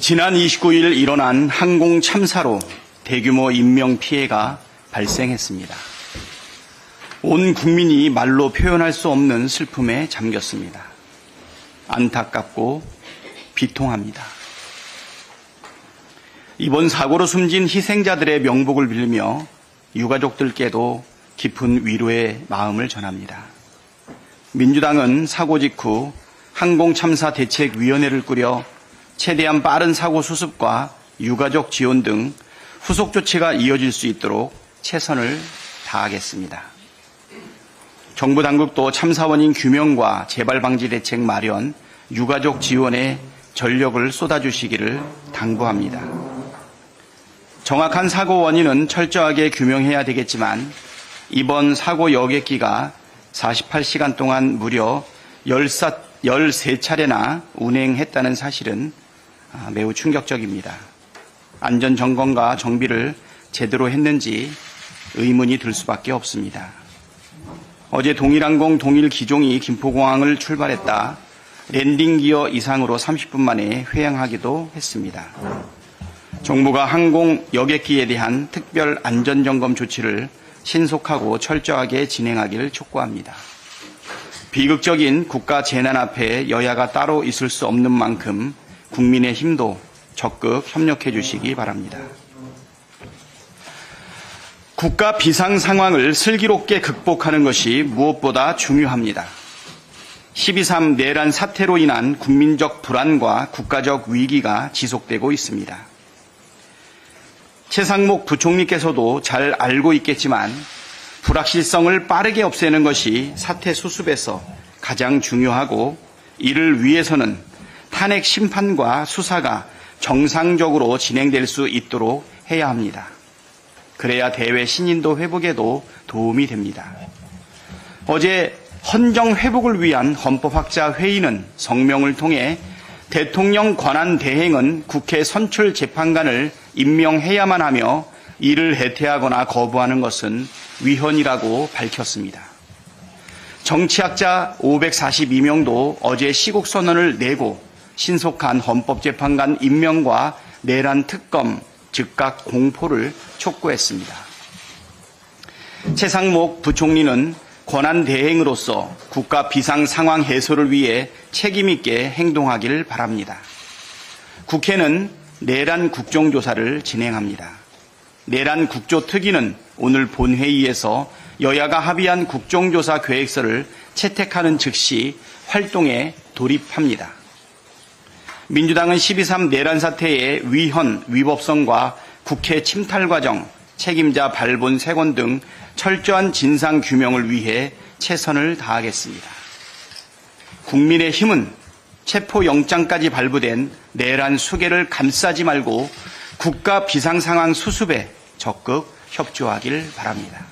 지난 29일 일어난 항공 참사로 대규모 인명 피해가 발생했습니다. 온 국민이 말로 표현할 수 없는 슬픔에 잠겼습니다. 안타깝고 비통합니다. 이번 사고로 숨진 희생자들의 명복을 빌며 유가족들께도 깊은 위로의 마음을 전합니다. 민주당은 사고 직후 항공참사 대책위원회를 꾸려 최대한 빠른 사고 수습과 유가족 지원 등 후속 조치가 이어질 수 있도록 최선을 다하겠습니다. 정부 당국도 참사 원인 규명과 재발 방지 대책 마련, 유가족 지원에 전력을 쏟아주시기를 당부합니다. 정확한 사고 원인은 철저하게 규명해야 되겠지만 이번 사고 여객기가 48시간 동안 무려 13차례나 운행했다는 사실은 아, 매우 충격적입니다. 안전 점검과 정비를 제대로 했는지 의문이 들 수밖에 없습니다. 어제 동일항공 동일 기종이 김포공항을 출발했다 랜딩 기어 이상으로 30분 만에 회항하기도 했습니다. 정부가 항공 여객기에 대한 특별 안전점검 조치를 신속하고 철저하게 진행하기를 촉구합니다. 비극적인 국가 재난 앞에 여야가 따로 있을 수 없는 만큼 국민의 힘도 적극 협력해 주시기 바랍니다. 국가 비상 상황을 슬기롭게 극복하는 것이 무엇보다 중요합니다. 12.3 내란 사태로 인한 국민적 불안과 국가적 위기가 지속되고 있습니다. 최상목 부총리께서도 잘 알고 있겠지만 불확실성을 빠르게 없애는 것이 사태 수습에서 가장 중요하고 이를 위해서는 탄핵 심판과 수사가 정상적으로 진행될 수 있도록 해야 합니다. 그래야 대외 신인도 회복에도 도움이 됩니다. 어제 헌정 회복을 위한 헌법학자 회의는 성명을 통해 대통령 권한 대행은 국회 선출 재판관을 임명해야만 하며 이를 해태하거나 거부하는 것은 위헌이라고 밝혔습니다. 정치학자 542명도 어제 시국 선언을 내고 신속한 헌법재판관 임명과 내란 특검 즉각 공포를 촉구했습니다. 최상목 부총리는 권한 대행으로서 국가 비상 상황 해소를 위해 책임있게 행동하기를 바랍니다. 국회는 내란 국정조사를 진행합니다. 내란 국조특위는 오늘 본회의에서 여야가 합의한 국정조사 계획서를 채택하는 즉시 활동에 돌입합니다. 민주당은 12.3 내란 사태의 위헌, 위법성과 국회 침탈 과정, 책임자 발본 세권 등 철저한 진상 규명을 위해 최선을 다하겠습니다. 국민의 힘은 체포 영장까지 발부된 내란 수계를 감싸지 말고 국가 비상상황 수습에 적극 협조하길 바랍니다.